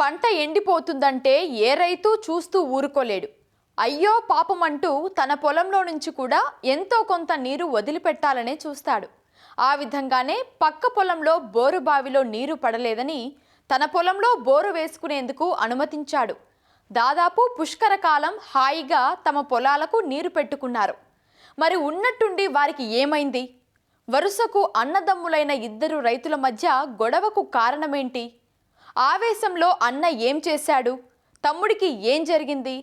పంట ఎండిపోతుందంటే ఏ రైతు చూస్తూ ఊరుకోలేడు. అయ్యో పాపం అంటూ తన పొలంలో నుంచి కూడా ఎంతో కొంత నీరు వదిలిపెట్టాలనే చూస్తాడు. ఆ విధంగానే పక్క పొలంలో బోరు బావిలో నీరు పడలేదని తన పొలంలో బోరు వేసుకునేందుకు అనుమతించాడు. దాదాపు పుష్కర కాలం హాయిగా తమ పొలాలకు నీరు పెట్టుకున్నారు. మరి ఉన్నట్టుండి వారికి ఏమైంది? వరుసకు అన్నదమ్ములైన ఇద్దరు రైతుల మధ్య గొడవకు కారణమేంటి? ఆవేశంలో అన్న ఏం చేశాడు? తమ్ముడికి ఏం జరిగింది?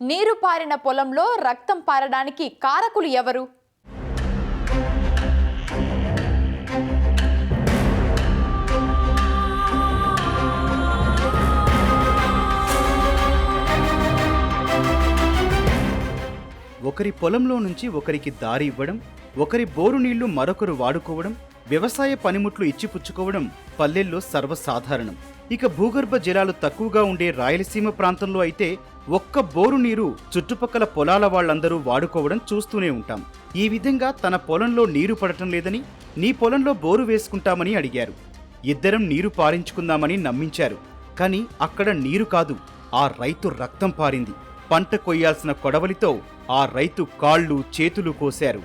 నీరు పారిన పొలంలో రక్తం పారడానికి కారకులు ఎవరు? ఒకరి పొలంలో నుంచి ఒకరికి దారి ఇవ్వడం ఒకరి బోరు నీళ్ళు మరొకరు వాడుకోవడం వ్యవసాయ పనిముట్లు ఇచ్చిపుచ్చుకోవడం పల్లెల్లో సర్వసాధారణం. ఇక భూగర్భ జలాలు తక్కువగా ఉండే రాయలసీమ ప్రాంతంలో అయితే ఒక్క బోరు నీరు చుట్టుపక్కల పొలాల వాళ్ళందరూ వాడుకోవడం చూస్తూనే ఉంటాం. ఈ విధంగా తన పొలంలో నీరు పడటం లేదని నీ పొలంలో బోరు వేసుకుంటామని అడిగారు. ఇద్దరం నీరు పారించుకుందామని నమ్మించారు. కానీ అక్కడ నీరు కాదు ఆ రైతు రక్తం పారింది. పంట కొయ్యాల్సిన కొడవలితో ఆ రైతు కాళ్ళు చేతులు కోశారు.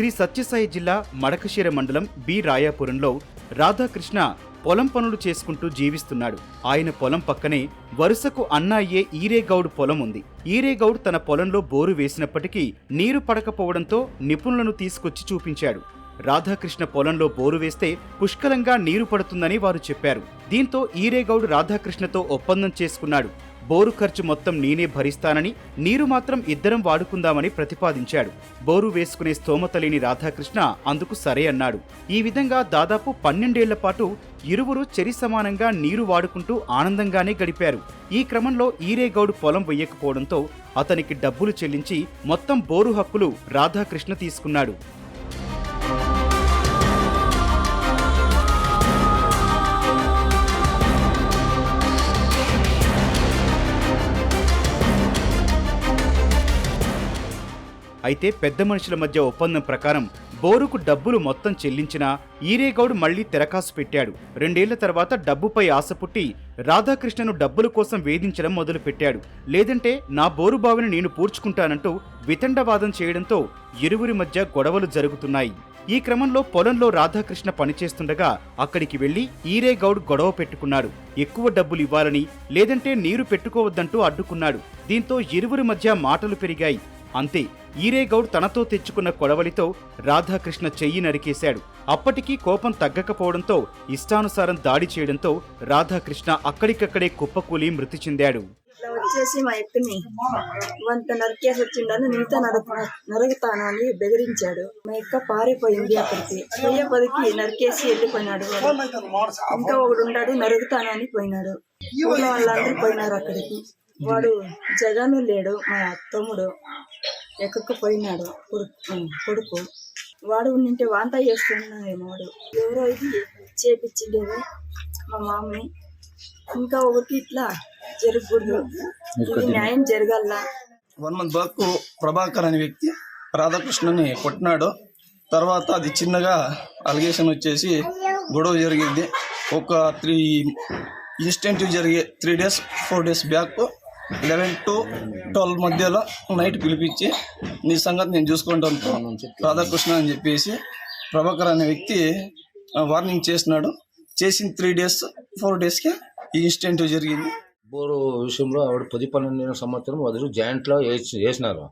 శ్రీ సత్యసాయి జిల్లా మడకశిర మండలం బి. రాయాపురంలో రాధాకృష్ణ పొలం పనులు చేసుకుంటూ జీవిస్తున్నాడు. ఆయన పొలం పక్కనే వరుసకు అన్న అయ్యే ఈరేగౌడ్ పొలం ఉంది. ఈరేగౌడ్ తన పొలంలో బోరు వేసినప్పటికీ నీరు పడకపోవడంతో నిపుణులను తీసుకొచ్చి చూపించాడు. రాధాకృష్ణ పొలంలో బోరు వేస్తే పుష్కలంగా నీరు పడుతుందని వారు చెప్పారు. దీంతో ఈరేగౌడ్ రాధాకృష్ణతో ఒప్పందం చేసుకున్నాడు. బోరు ఖర్చు మొత్తం నేనే భరిస్తానని నీరు మాత్రం ఇద్దరం వాడుకుందామని ప్రతిపాదించాడు. బోరు వేసుకునే స్తోమత లేని రాధాకృష్ణ అందుకు సరే అన్నాడు. ఈ విధంగా దాదాపు పన్నెండేళ్ళ పాటు ఇరువురు చెరి సమానంగా నీరు వాడుకుంటూ ఆనందంగానే గడిపారు. ఈ క్రమంలో ఈరేగౌడ్ పొలం వెయ్యకపోవడంతో అతనికి డబ్బులు చెల్లించి మొత్తం బోరు హక్కులు రాధాకృష్ణ తీసుకున్నాడు. అయితే పెద్ద మనుషుల మధ్య ఒప్పందం ప్రకారం బోరుకు డబ్బులు మొత్తం చెల్లించినా ఈరేగౌడ్ మళ్ళీ తెరకాసు పెట్టాడు. రెండేళ్ళ తర్వాత డబ్బుపై ఆశ పుట్టి రాధాకృష్ణను డబ్బుల కోసం వేధించడం మొదలుపెట్టాడు. లేదంటే నా బోరు బావిని నేను పూడ్చుకుంటానంటూ వితండవాదం చేయడంతో ఇరువురి మధ్య గొడవలు జరుగుతున్నాయి. ఈ క్రమంలో పొలంలో రాధాకృష్ణ పనిచేస్తుండగా అక్కడికి వెళ్ళి ఈరేగౌడ్ గొడవ పెట్టుకున్నాడు. ఎక్కువ డబ్బులు ఇవ్వాలని లేదంటే నీరు పెట్టుకోవద్దంటూ అడ్డుకున్నాడు. దీంతో ఇరువురి మధ్య మాటలు పెరిగాయి. అంతే ఈరేగౌడ్ తనతో తెచ్చుకున్న కొడవలితో రాధాకృష్ణ చెయ్యి నరికేశాడు. అప్పటికీ కోపం తగ్గకపోవడంతో ఇష్టానుసారం దాడి చేయడంతో రాధాకృష్ణ అక్కడికక్కడే కుప్పకూలి మృతి చెందాడు. ఇట్లా వచ్చేసి మా ఎత్తుని వంత నరికేసి వచ్చిండను నీతో నరుకు నరుగుతాను అని బెదిరించాడు. మా ఎక్క పారిపోయింది అక్కడికి. పోయే పదికి నరికేసి వెళ్ళిపోయినాడు ఇంకా ఒకడు ఉన్నాడు నరుగుతాను అని పోయినాడు వాళ్ళందరూ పోయినారు అక్కడికి. వాడు జగను లేడు మా తమ్ముడు ఎక్కడికి పోయినాడు కొడుకు కొడుకు. వాడు ఉండింటే వాంతా చేస్తున్నాడేమో వాడు. ఎవరో ఇది చేపించిండేది మా మామని. ఇంకా ఒకరికి ఇట్లా జరగకూడదు. న్యాయం జరగాల. వన్ మంత్ బ్యాక్ ప్రభాకర్ అనే వ్యక్తి రాధాకృష్ణని కొట్టినాడు. తర్వాత అది చిన్నగా అలిగేషన్ వచ్చేసి గొడవ జరిగింది. ఒక త్రీ ఇన్స్టెంట్ జరిగే three days four days back eleven to twelve మధ్యలో నైట్ పిలిపించి నీ సంగతి నేను చూసుకుంటాను రాధాకృష్ణ అని చెప్పేసి ప్రభాకర్ అనే వ్యక్తి వార్నింగ్ చేసినాడు చేసిన త్రీ డేస్ ఫోర్ డేస్కి ఈ ఇన్సిడెంట్ జరిగింది. బోరు విషయంలో ఆవిడ పది పన్నెండు సంవత్సరం వదిలి జాయింట్లో వేసి వేసినారు.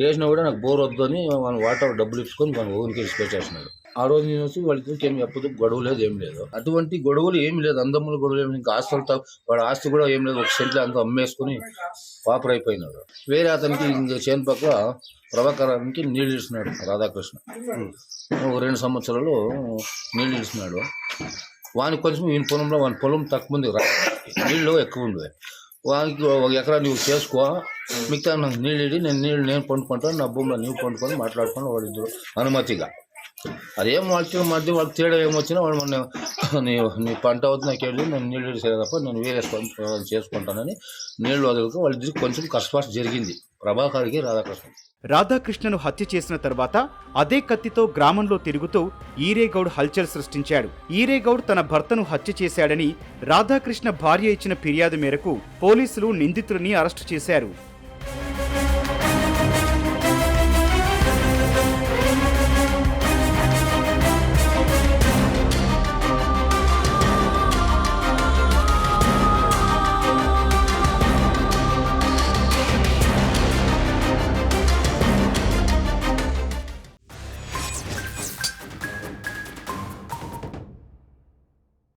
వేసినా కూడా నాకు బోర్ వద్దు అని వాటర్ డబ్బులు ఇచ్చుకొని మన ఊరికి తీసుకొచ్చేసినాడు. ఆ రోజు నేను వచ్చి వాళ్ళకి ఏం చెప్పదు గొడవ లేదు ఏం లేదు. అటువంటి గొడవలు ఏమి లేదు అందముల గొడవలు ఏమి ఇంకా ఆస్తులతో వాడు ఆస్తి కూడా ఏం లేదు ఒక సెంట్లో అంతా అమ్మేసుకుని పాపర్ అయిపోయినాడు వేరే అతనికి ఇంక చేను పక్క ప్రభాకరానికి నీళ్ళు ఇస్తున్నాడు రాధాకృష్ణ. ఒక రెండు సంవత్సరాలు నీళ్ళు ఇస్తున్నాడు. వానికి కొంచెం ఈయన పొలంలో వాని పొలం తక్కువ ఉంది. నీళ్ళు ఎక్కువ ఉంది. వానికి ఒక ఎకరా నువ్వు చేసుకో మిగతా నాకు నీళ్ళు ఇడి నేను నీళ్ళు నేను పండుకుంటాను నా భూమిలో నువ్వు పండుకొని మాట్లాడుకొని వాళ్ళిద్దరు అనుమతిగా. అదేం వాళ్ళకి మధ్య వాళ్ళకి తేడా ఏమొచ్చినా వాడు మన నీ నీ పంట అవుతుంది నాకు వెళ్ళి నేను నీళ్ళు వేసే తప్ప నేను వేరే చేసుకుంటానని నీళ్ళు వదలకు వాళ్ళిద్దరికి కొంచెం కష్టపాటు జరిగింది. ప్రభాకర్కి రాధాకృష్ణ. రాధాకృష్ణను హత్య చేసిన తర్వాత అదే కత్తితో గ్రామంలో తిరుగుతూ ఈరేగౌడ్ హల్చల్ సృష్టించాడు. ఈరేగౌడ్ తన భర్తను హత్య చేశాడని రాధాకృష్ణ భార్య ఇచ్చిన ఫిర్యాదు మేరకు పోలీసులు నిందితుడిని అరెస్టు చేశారు.